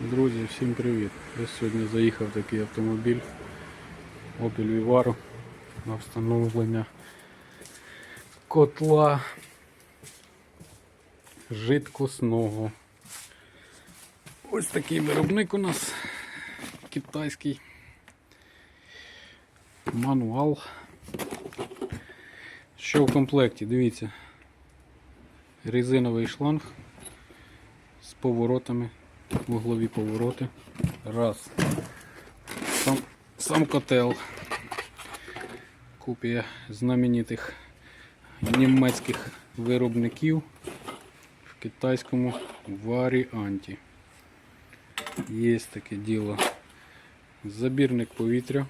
Друзі, всім привіт! Я сьогодні заїхав такий автомобіль Opel Vivaro на встановлення котла жидкосного. Ось такий виробник у нас китайський мануал. Що в комплекті? Дивіться. Резиновий шланг з поворотами, вуглові повороти. Раз. Сам, сам котел. Копія знаменитих німецьких виробників в китайському варіанті. Є таке діло. Забірник повітря.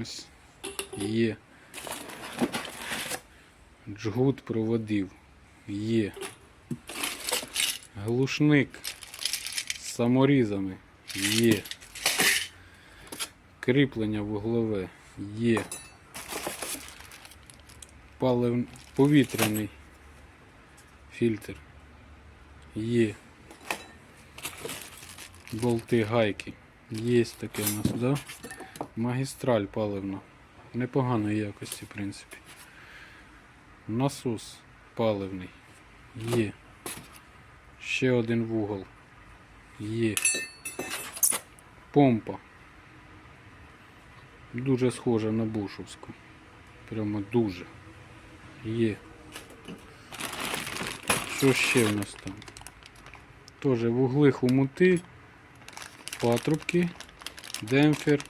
Ось є. Джгут проводів. Є. Глушник саморізами є. Кріплення вуглове є. Палив... Повітряний фільтр є. Болти гайки. Є таке у нас, да? Магістраль паливна. Непоганої якості, в принципі. Насос паливний. Є. Ще один вугол. Є. Помпа. Дуже схожа на бушовську. Прямо дуже. Є. Що ще в нас там? Тоже вугли хомути, патрубки, демпфер,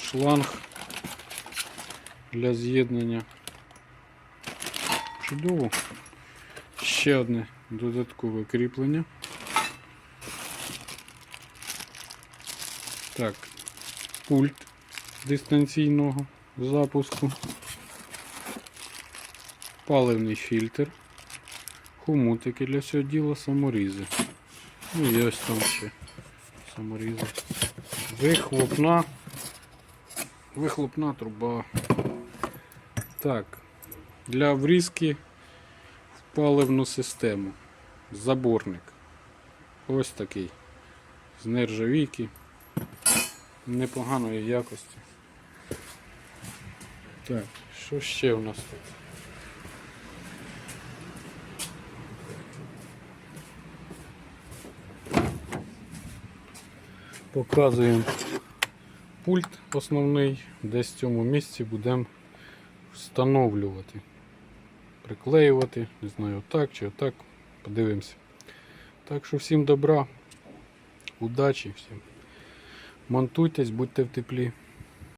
шланг для з'єднання. Чудово. Ще одне додаткове кріплення. Так, пульт дистанційного запуску, паливний фільтр, хомутики для цього діла, саморізи. Ну і ось там ще саморізи. Вихлопна. Вихлопна труба. Так, для врізки в паливну систему. Заборник. Ось такий. З нержавійки. Непоганої якості. Так, що ще у нас тут? Показуємо пульт основний, десь в цьому місці будемо встановлювати приклеювати, не знаю, отак чи отак. Подивимося. Так що всім добра, удачі всім. Монтуйтесь, будьте в теплі.